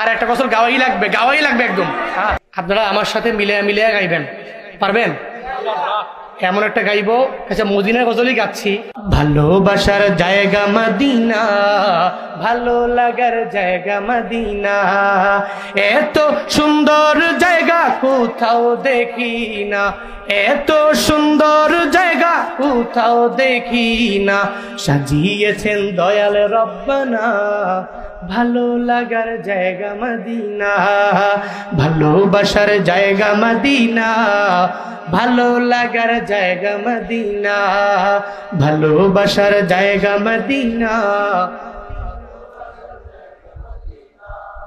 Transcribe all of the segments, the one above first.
আর একটা বছর গাওয়াই লাগবে গাওয়াই লাগবে একদম। আপনারা আমার সাথে মিলে মিলে গাইবেন। পারবেন? এমন একটা গাইবো আচ্ছা মদিনার গজলই গাচ্ছি। ভালোবাসার জায়গা মদিনা, ভালো লাগার জায়গা মদিনা। এত সুন্দর জায়গা কোথাও দেখি না। এত সুন্দর জায়গা কোথাও দেখি না। সাজিয়েছেন দয়াল রব্বানা। ভালো লাগার জায়গা মদিনা। ভালোবাসার জায়গা মদিনা। ভালো লাগার জায়গা মদিনা। ভালোবাসার জায়গা মদিনা।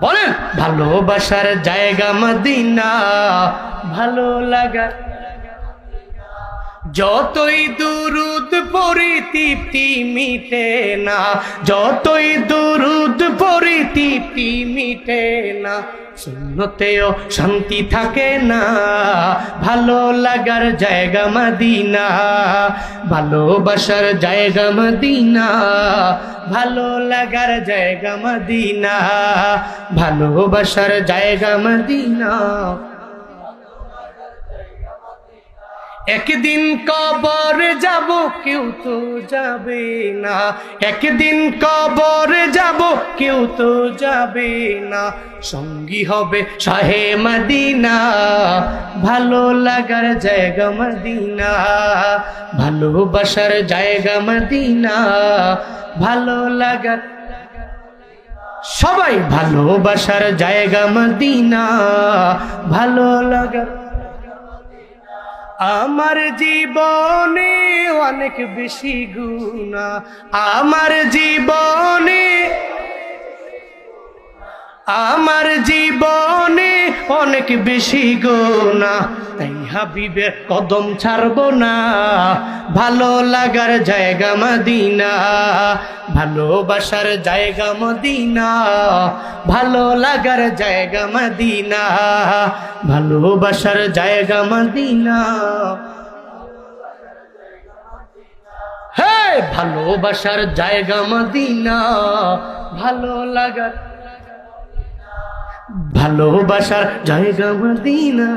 বলেন। ভালোবাসার জায়গা মদিনা ভালো লাগা যতই দুরুদ পরি তৃপ্তি মিটে না। যতই দুরুদ পরি তৃপ্তি মিটে না। শূন্যতেও শান্তি থাকে না। ভালো লাগার জায়গা মদিনা। ভালোবাসার জায়গা মদিনা। ভালো লাগার জায়গা মদিনা। ভালোবাসার জায়গা মদিনা। একদিন কবর যাব, কেউ তো যাবে না। একদিন কবর যাব, কেউ তো যাবে না। সঙ্গী হবে শাহে মদিনা, ভালো লাগার জায়গা মদিনা। ভালোবাসার জায়গা মদিনা, ভালো লাগার সবাই ভালোবাসার জায়গা মদিনা। ভালো লাগার আমার জীবনে অনেক বেশি গুণা আমার জীবনে আমার জীবনে অনেক বেশি গোনা তাই হাবিবের কদম ছাড়বো না। ভালো লাগার জায়গা মদিনা, ভালোবাসার জায়গা মদিনা, ভালো লাগার জায়গা মদিনা, ভালোবাসার জায়গা মদিনা। হে, ভালোবাসার জায়গা মদিনা, ভালো লাগার ভালোবাসার জায়গা মদিনা